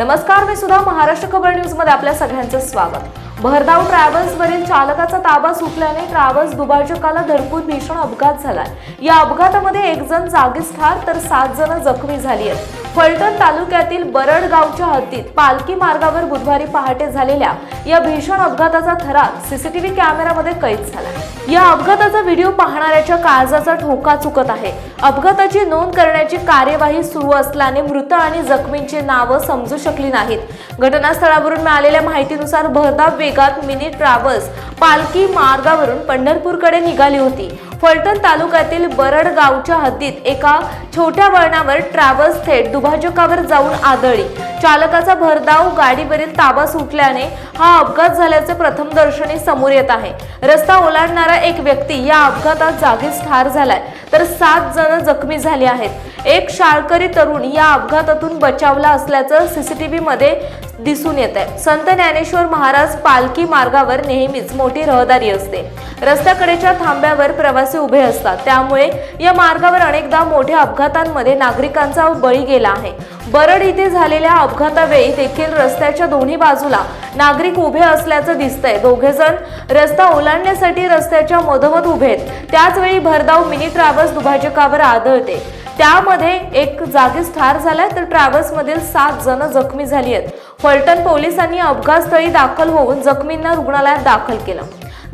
नमस्कार मी सुद्धा महाराष्ट्र खबर न्यूजमध्ये आपल्या सगळ्यांचं स्वागत. भरधाव ट्रॅव्हल्स वरील चालकाचा ताबा सुटल्याने ट्रॅव्हल्स दुभाजकाला धडकून भीषण अपघात झालाय. या अपघातामध्ये एक जण जागीच ठार तर सात जण जखमी झाली आहेत. फलटण तालुक्यातील बरड गावच्या हद्दीत पालखी मार्गावर बुधवारी पहाटे झालेल्या या भीषण अपघाताचा थरार सीसीटीव्ही कॅमेरामध्ये कैद झाला. या अपघाताचा व्हिडिओ पाहणाऱ्याच्या काळजाचा ठोका चुकत आहे. अपघाताची नोंद करण्याची कार्यवाही सुरू असल्याने मृत आणि जखमींची नावं समजू शकली नाहीत. घटनास्थळावरून मिळालेल्या माहितीनुसार भरधाव वेगात मिनी ट्रॅव्हल्स पालखी मार्गावरून पंढरपूरकडे निघाली होती. फलटण तालुक्यातील बरड गावच्या हद्दीत एका छोट्या वळणावर ट्रॅव्हल्स थेट दुभाजकावर जाऊन आदळली. चालकाचा भरधाव गाडीवरील ताबा सुटल्याने हा अपघात झाल्याचे प्रथमदर्शनी समोर येत आहे. रस्ता ओलांडणारा एक व्यक्ती या अपघातात जागीच ठार झालाय. तर सात जण जखमी झाले आहेत. एक शाळकरी तरुण या अपघातातून बचावला असल्याचं सीसीटीव्ही मध्ये दिसून येत आहे संत ज्ञानेश्वर महाराज पालखी मार्गावर नेहमीच मोठी रहदारी असते. रस्त्याकडेच्या थांब्यावर प्रवासी उभे असतात. त्यामुळे या मार्गावर अनेकदा मोठ्या अपघातांमध्ये नागरिकांचा बळी गेला आहे. बरड इथे झालेल्या अपघातावेळी देखील रस्त्याच्या दोन्ही बाजूला नागरिक उभे असल्याचं दिसतंय. दोघे जण रस्ता ओलांडण्यासाठी रस्त्याच्या मधोमध उभे आहेत. त्याचवेळी भरधाव मिनी ट्रॅव्हल्स दुभाजकावर आदळते. त्यामध्ये एक जागीच ठार झालाय तर ट्रॅव्हल्समधील सात जण जखमी झाली आहेत. फलटण पोलिसांनी अपघातस्थळी दाखल होऊन जखमींना रुग्णालयात दाखल केलं.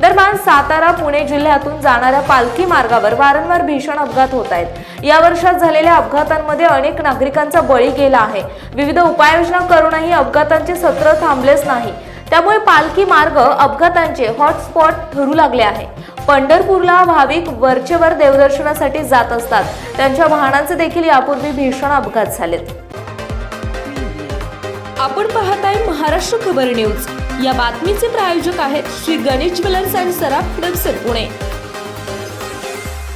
दरम्यान सातारा पुणे जिल्ह्यातून जाणाऱ्या पालखी मार्गावर वारंवार भीषण अपघात होत आहेत. या वर्षात झालेल्या अपघातांमध्ये अनेक नागरिकांचा बळी गेला आहे. विविध उपाययोजना करूनही अपघातांचे सत्र थांबलेच नाही. त्यामुळे पालखी मार्ग अपघातांचे हॉटस्पॉट ठरू लागले आहे. पंढरपूरला भाविक वरचेवर देवदर्शनासाठी जात असतात. त्यांच्या वाहनांचे देखील यापूर्वी भीषण अपघात झालेत. आपण पाहत आहे महाराष्ट्र खबर न्यूज. या बातमीचे प्रायोजक आहेत श्री गणेश ज्वेलर्स अँड सराफ हडपसर पुणे.